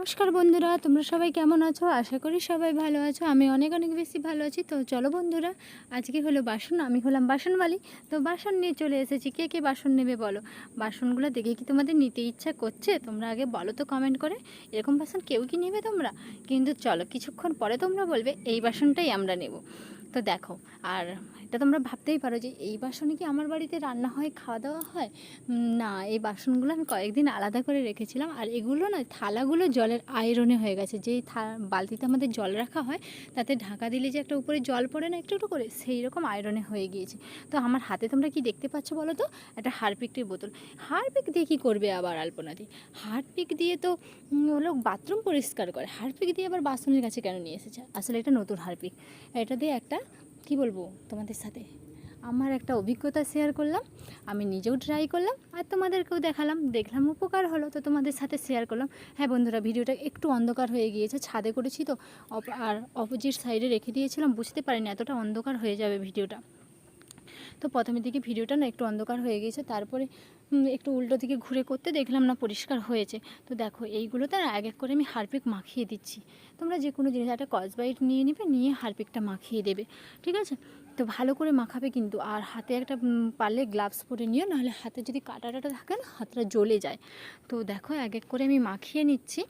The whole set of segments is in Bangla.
নমস্কার বন্ধুরা, তোমরা সবাই কেমন আছো? আশা করি সবাই ভালো আছো। আমি অনেক অনেক বেশি ভালো আছি। তো চলো বন্ধুরা, আজকে হলো বাসন, আমি হলাম বাসনওয়ালি। তো বাসন নিয়ে চলে এসেছি। কে কে বাসন নেবে বলো? বাসনগুলো দেখে কি তোমাদের নিতে ইচ্ছা করছে? তোমরা আগে বলো তো কমেন্ট করে, এরকম বাসন কেউ কি নেবে তোমরা? কিন্তু চলো, কিছুক্ষণ পরে তোমরা বলবে, এই বাসনটাই আমরা নেব। তো দেখো, আর এটা তোমরা ভাবতেই পারো যে এই বাসনে কি আমার বাড়িতে রান্না হয় খাওয়া দাওয়া হয় না, এই বাসনগুলো আমি কয়েকদিন আলাদা করে রেখেছিলাম। আর এগুলো না, থালাগুলো জলের আয়রনে হয়ে গেছে। যেই থা, বালতিতে আমাদের জল রাখা হয়, তাতে ঢাকা দিলে যে একটা উপরে জল পড়ে না একটু একটু করে সেই রকম আয়রনে হয়ে গিয়েছে। তো আমার হাতে তোমরা কি দেখতে পাচ্ছ বলো তো? একটা হারপিকটির বোতল। হারপিক দিয়ে কী করবে আবার আলপনা দিয়ে হারপিক দিয়ে তো হলো বাথরুম পরিষ্কার করে। হারপিক দিয়ে আবার বাসনের কাছে কেন নিয়ে এসেছে? আসলে এটা নতুন হারপিক। এটা দিয়ে একটা কি বলব তোমাদের সাথে? আমার একটা অভিজ্ঞতা শেয়ার করলাম, আমি নিজেও ট্রাই করলাম, আর তোমাদেরকেও দেখালাম, দেখলাম উপকার হলো, তো তোমাদের সাথে শেয়ার করলাম। হ্যাঁ বন্ধুরা, ভিডিওটা একটু অন্ধকার হয়ে গিয়েছে, ছাদে করেছি তো আর অপোজিট সাইডে রেখে দিয়েছিলাম, বুঝতে পারিনি এতটা অন্ধকার হয়ে যাবে ভিডিওটা। তো প্রথমের দিকে ভিডিওটা না একটু অন্ধকার হয়ে গিয়েছে, তারপরে একটু উল্টো দিকে ঘুরে করতে দেখলাম না পরিষ্কার হয়েছে। তো দেখো, এইগুলোতে না এক এক করে আমি হারপিক মাখিয়ে দিচ্ছি। তোমরা যে কোনো জিনিস, একটা কসবাইট নিয়ে নেবে, নিয়ে হারপিকটা মাখিয়ে দেবে, ঠিক আছে? তো ভালো করে মাখাবে কিন্তু, আর হাতে একটা পারলে গ্লাভস পরে নিও, নাহলে হাতে যদি কাটা টাটা থাকে না, হাতটা জ্বলে যায়। তো দেখো, এক এক করে আমি মাখিয়ে নিচ্ছি।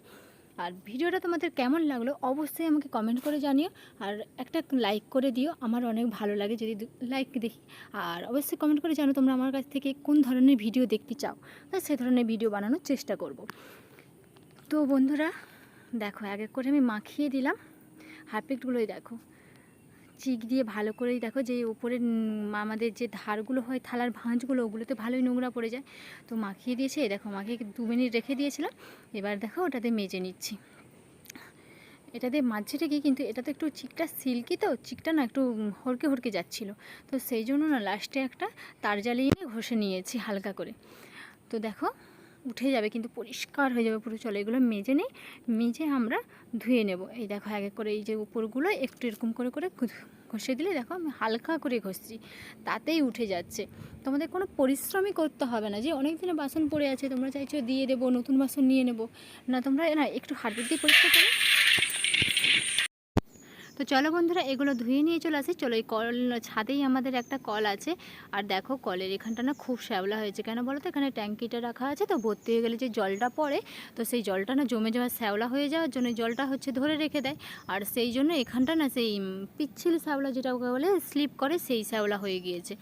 আর ভিডিওটা তোমাদের কেমন লাগল অবশ্যই আমাকে কমেন্ট করে জানিও আর একটা লাইক করে দিও, আমার অনেক ভালো লাগে যদি লাইক দেখি। আর অবশ্যই কমেন্ট করে জানো তোমরা আমার কাছ থেকে কোন ধরনের ভিডিও দেখতে চাও। তা সে ধরনের ভিডিও বানানোর চেষ্টা করব। তো বন্ধুরা, দেখো এক এক করে আমি মাখিয়ে দিলাম। হারপিকগুলোই দেখো। চিক দিয়ে ভালো করেই দেখো যে উপরে উম, আমাদের যে ধারগুলো হয় থালার ভাঁজগুলো ওগুলোতে ভালোই নোংরা পড়ে যায়। তো মাখিয়ে দিয়েছে দেখো মাখিয়ে দু মিনিট রেখে দিয়েছিলাম। এবার দেখো ওটাতে মেজে নিচ্ছি। এটাতে দিয়ে মাঝে রেখে কিন্তু এটা তো একটু চিকটা সিল্কি তো চিকটা না একটু উম, হড়কে হড়কে যাচ্ছিল। তো সেই জন্য না লাস্টে একটা তার জ্বালিয়ে নিয়ে ঘষে নিয়েছি হালকা করে। তো দেখো উঠে যাবে, কিন্তু পরিষ্কার হয়ে যাবে পুরো চলে এগুলো মেজে নেই, মেজে আমরা ধুয়ে নেব। এই দেখো এক এক করে এই যে উপরগুলো একটু এরকম করে করে ঘষে দিলে দেখো আমি হালকা করে ঘষছি, তাতেই উঠে যাচ্ছে। তোমাদের কোনো পরিশ্রমই করতে হবে না, যে অনেক দিনে বাসন পড়ে আছে, তোমরা চাইছো দিয়ে দেবো, নতুন বাসন নিয়ে নেব। না, তোমরা না, একটু হারপিক দিয়ে পরিষ্কার করো। তো চলো বন্ধুরা, এগুলো ধুয়ে নিয়ে চলে আসি। চলো এই কল, ছাদেই আমাদের একটা কল আছে। আর দেখো, কলের এখানটা না খুব শ্যাবলা হয়েছে। কেন বলো তো? এখানে ট্যাঙ্কিটা রাখা আছে তো, ভর্তি হয়ে গেলে যে জলটা পড়ে, তো সেই জলটা না জমে জমে শ্যাওলা হয়ে যাওয়ার জন্য জলটা হচ্ছে ধরে রেখে দেয়। আর সেই জন্য এখানটা না সেই পিচ্ছিল শ্যাওলা যেটা বলে, স্লিপ করে, সেই শ্যাওলা হয়ে গিয়েছে।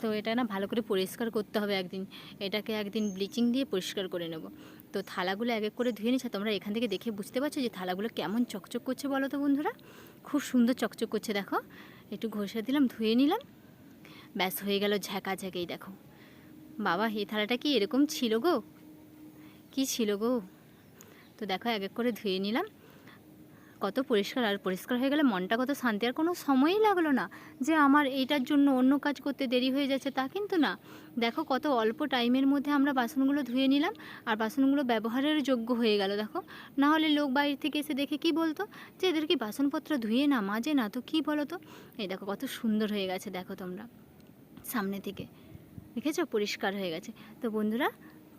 তো এটা না ভালো করে পরিষ্কার করতে হবে একদিন। এটাকে একদিন ব্লিচিং দিয়ে পরিষ্কার করে নেব। তো থালাগুলো এক এক করে ধুয়ে নিচ্ছে, তোমরা এখান থেকে দেখে বুঝতে পারছ যে থালাগুলো কেমন চকচক করছে বলো তো বন্ধুরা? খুব সুন্দর চকচক করছে দেখো। একটু ঘষে দিলাম, ধুয়ে নিলাম। ব্যাস, হয়ে গেল ঝাঁকা ঝাঁকেই দেখো। বাবা, এই থালাটা কি এরকম ছিল গো? কি ছিল গো? তো দেখো, এক এক করে ধুয়ে নিলাম। কত পরিষ্কার আর পরিষ্কার হয়ে গেলে মনটা কত শান্তি। আর কোনো সময়ই লাগল না যে আমার এইটার জন্য অন্য কাজ করতে দেরি হয়ে যাচ্ছে তা কিন্তু না। দেখো কত অল্প টাইমের মধ্যে আমরা বাসনগুলো ধুয়ে নিলাম আর বাসনগুলো ব্যবহারের যোগ্য হয়ে গেল, দেখো। না হলে লোক বাইরে থেকে এসে দেখে কি বলতো? যে এদের কি বাসনপত্র ধুয়ে না মাজে না তো কি বলো তো এই দেখো কত সুন্দর হয়ে গেছে, দেখো তোমরা। সামনে থেকে। দেখেছ? পরিষ্কার হয়ে গেছে। তো বন্ধুরা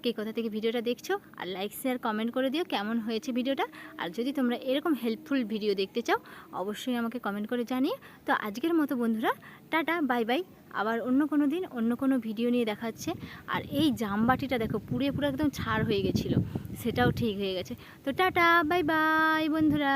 কে কোথা থেকে ভিডিওটা দেখছ, আর লাইক শেয়ার কমেন্ট করে দিও কেমন হয়েছে ভিডিওটা। আর যদি তোমরা এরকম হেল্পফুল ভিডিও দেখতে চাও, অবশ্যই আমাকে কমেন্ট করে জানিয়ে তো আজকের মতো বন্ধুরা, টাটা বাই বাই আবার অন্য কোনো দিন, অন্য কোনো ভিডিও নিয়ে দেখাচ্ছে আর এই জামবাটিটা দেখো, পুড়ে পুরো একদম ছাড় হয়ে গেছিল। সেটাও ঠিক হয়ে গেছে। তো টাটা বাই বাই বন্ধুরা।